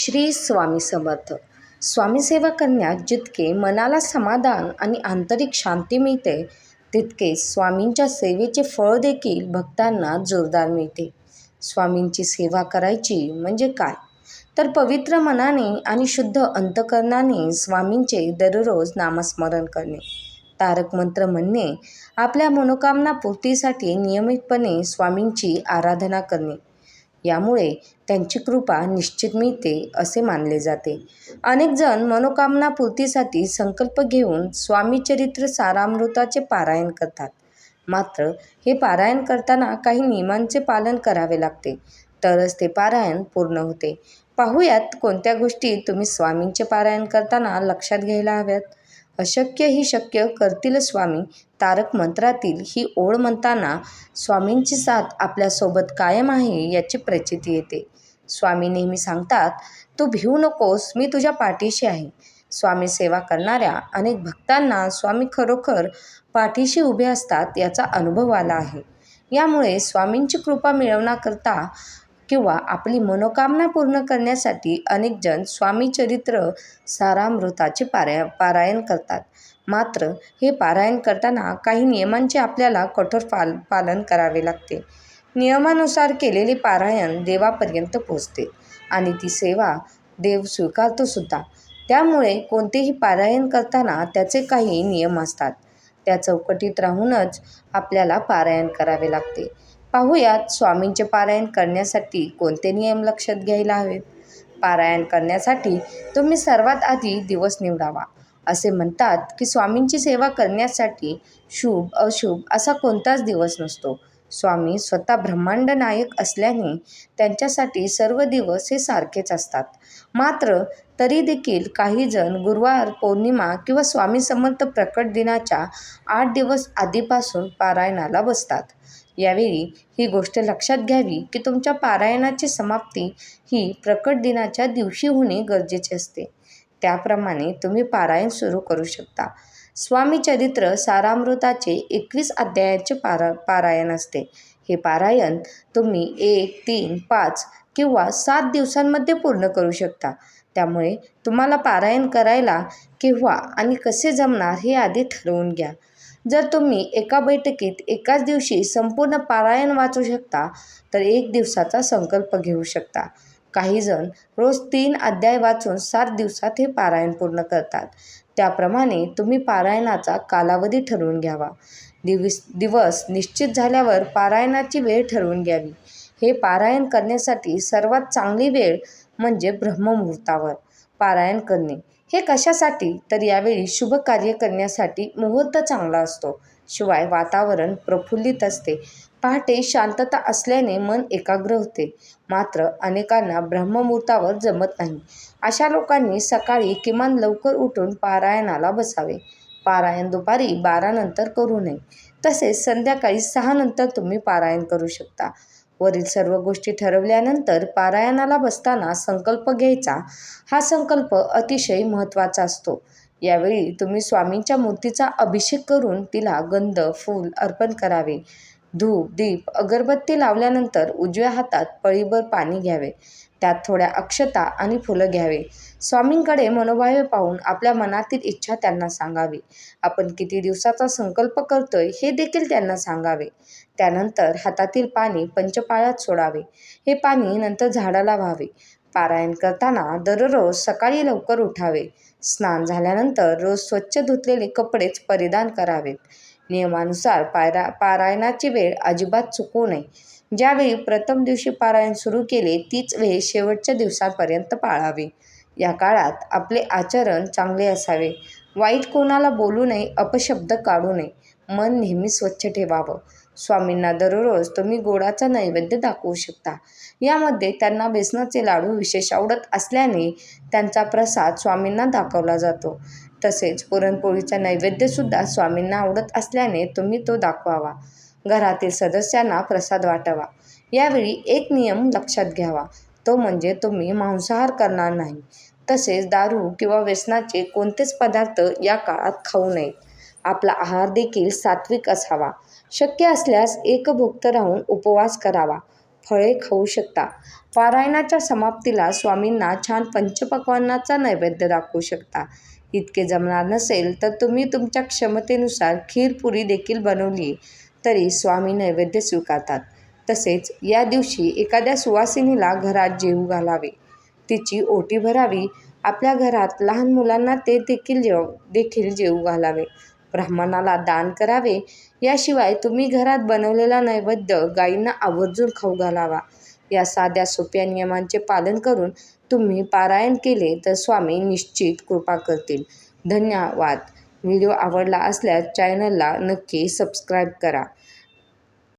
श्री स्वामी समर्थ. स्वामीसेवा करण्यात जितके मनाला समाधान आणि आंतरिक शांती मिळते तितकेच स्वामींच्या सेवेचे फळ देखील भक्तांना जोरदार मिळते. स्वामींची सेवा करायची म्हणजे काय? तर पवित्र मनाने आणि शुद्ध अंतकरणाने स्वामींचे दररोज नामस्मरण करणे. तारक मंत्र म्हणणे आपल्या मनोकामना पूर्तीसाठी नियमितपणे स्वामींची आराधना करणे. यामुळे त्यांची कृपा निश्चित मिळते असे मानले जाते. अनेकजण मनोकामना पूर्तीसाठी संकल्प घेऊन स्वामीचरित्र सारामृताचे पारायण करतात. मात्र हे पारायण करताना काही नियमांचे पालन करावे लागते. तरच ते पारायण पूर्ण होते. पाहूयात कोणत्या गोष्टी तुम्ही स्वामींचे पारायण करताना लक्षात घ्यायला हव्यात? अशक्य ही शक्य करतील स्वामी. तारक मंत्रातील ही ओळ म्हणताना स्वामींची साथ आपल्यासोबत कायम आहे याची प्रचिती येते. स्वामी नेहमी सांगतात तू भिवू नकोस मी तुझ्या पाठीशी आहे. स्वामी सेवा करणाऱ्या अनेक भक्तांना स्वामी खरोखर पाठीशी उभे असतात याचा अनुभव आला आहे. यामुळे स्वामींची कृपा मिळवण्याकरता किंवा आपली मनोकामना पूर्ण करण्यासाठी अनेक जण स्वामी चरित्र सारामृताचे पाराय पारायण करतात. मात्र हे पारायण करताना काही नियमांचे आपल्याला कठोर पाल पालन करावे लागते. नियमानुसार केलेले पारायण देवापर्यंत पोचते आणि ती सेवा देव स्वीकारतो सुद्धा. त्यामुळे कोणतेही पारायण करताना त्याचे काही नियम असतात. त्या चौकटीत राहूनच आपल्याला पारायण करावे लागते. पाहूयात स्वामींचे पारायण करण्यासाठी कोणते नियम लक्षात घ्यायला हवेत? पारायण करण्यासाठी तुम्ही सर्वात आधी दिवस निवडावा. असे म्हणतात की स्वामींची सेवा करण्यासाठी शुभ अशुभ असा कोणताच दिवस नसतो. स्वामी स्वतः ब्रह्मांड नायक असल्याने त्यांच्यासाठी सर्व दिवस हे सारखेच असतात. मात्र तरी देखील काही जण गुरुवार पौर्णिमा किंवा स्वामी समर्थ प्रकट दिनाच्या आठ दिवस आधीपासून पारायणाला बसतात. यावेळी ही गोष्ट लक्षात घ्यावी की तुमच्या पारायणाची समाप्ती ही प्रकट दिनाच्या दिवशी होणे गरजेचे असते. त्याप्रमाणे तुम्ही पारायण सुरू करू शकता. स्वामी चरित्र सारामृताचे एकवीस अध्यायाचे पारा पारायण असते. हे पारायण तुम्ही एक तीन पाच किंवा सात दिवसांमध्ये पूर्ण करू शकता. त्यामुळे तुम्हाला पारायण करायला केव्हा आणि कसे जमणार हे आधी ठरवून घ्या. जर तुम्ही एका बैठकीत एकाच दिवशी संपूर्ण पारायण वाचू शकता तर एक दिवसाचा संकल्प घेऊ शकता. काहीजण रोज तीन अध्याय वाचून सात दिवसात हे पारायण पूर्ण करतात. त्याप्रमाणे तुम्ही पारायणाचा कालावधी ठरवून घ्यावा. दिवस दिवस निश्चित झाल्यावर पारायणाची वेळ ठरवून घ्यावी. हे पारायण करण्यासाठी सर्वात चांगली वेळ म्हणजे ब्रह्ममुहूर्तावर पारायण करणे. हे कशासाठी? तर यावेळी शुभ कार्य करण्यासाठी मुहूर्त चांगला असतो. शिवाय वातावरण प्रफुल्लित असते. पहाटे शांतता असल्याने मन एकाग्र होते. मात्र अनेकांना ब्रह्ममुहूर्तावर जमत नाही. अशा लोकांनी सकाळी किमान लवकर उठून पारायणाला बसावे. पारायण दुपारी बारानंतर करू नये. तसेच संध्याकाळी सहानंतर तुम्ही पारायण करू शकता. वरील सर्व गोष्टी ठरवल्यानंतर पारायणाला बसताना संकल्प घ्यायचा. हा संकल्प अतिशय महत्त्वाचा असतो. यावेळी तुम्ही स्वामींच्या मूर्तीचा अभिषेक करून तिला गंध फूल अर्पण करावे. धूप दीप अगरबत्ती लावल्यानंतर उजव्या हातात पळीभर पाणी घ्यावे. त्यात थोड्या अक्षता आणि फुलं घ्यावे. स्वामींकडे मनोभावे पाहून आपल्या मनातील इच्छा त्यांना सांगावी. आपण किती दिवसाचा संकल्प करतोय हे देखील त्यांना सांगावे. त्यानंतर हातातील पाणी पंचपाळ्यात सोडावे. हे पाणी नंतर झाडाला व्हावे. पारायण करताना दररोज सकाळी लवकर उठावे. स्नान झाल्यानंतर रोज स्वच्छ धुतलेले कपडेच परिधान करावेत. नियमानुसार पायरा पारायणाची वेळ अजिबात चुकू नये. ज्यावेळी प्रथम दिवशी पारायण सुरू केले तीच वेळ शेवटच्या दिवसापर्यंत पाळावी. या काळात आपले आचरण चांगले असावे. वाईट कोणाला बोलू नये अपशब्द काढू नये. मन नेहमी स्वच्छ ठेवावं. स्वामींना दररोज तुम्ही गोडाचा नैवेद्य दाखवू शकता. यामध्ये त्यांना बेसनाचे लाडू विशेष आवडत असल्याने त्यांचा प्रसाद स्वामींना दाखवला जातो. तसेच पुरणपोळीचा नैवेद्यसुद्धा स्वामींना आवडत असल्याने तुम्ही तो दाखवावा. घरातील सदस्यांना प्रसाद वाटावा. यावेळी एक नियम लक्षात घ्यावा. तो म्हणजे तुम्ही मांसाहार करणार नाही. तसेच दारू किंवा व्यसनाचे कोणतेच पदार्थ या काळात खाऊ नयेत आपला आहार देखील सात्विक असावा. शक्य असल्यास एकभुक्त राहून उपवास करावा. फळे खाऊ शकता. पारायणाच्या समाप्तीला स्वामींना छान पंचपक्वांनाचा नैवेद्य दाखवू शकता. इतके जमणार नसेल तर तुम्ही तुमच्या क्षमतेनुसार खीरपुरी देखील बनवली तरी स्वामी नैवेद्य स्वीकारतात. तसेच या दिवशी एखाद्या सुवासिनीला घरात जेवू घालावे. तिची ओटी भरावी. आपल्या घरात लहान मुलांना ते देखील जेव देखील जेवू घालावे. ब्राह्मणाला दान करावे. याशिवाय तुम्ही घरात बनवलेला नैवेद्य गायींना आवर्जून खाऊ घालावा. या साध्या सोप्या नियमांचे पालन करून तुम्ही पारायण केले तर स्वामी निश्चित कृपा करतील. धन्यवाद. व्हिडिओ आवडला असल्यास चॅनलला नक्की सबस्क्राईब करा.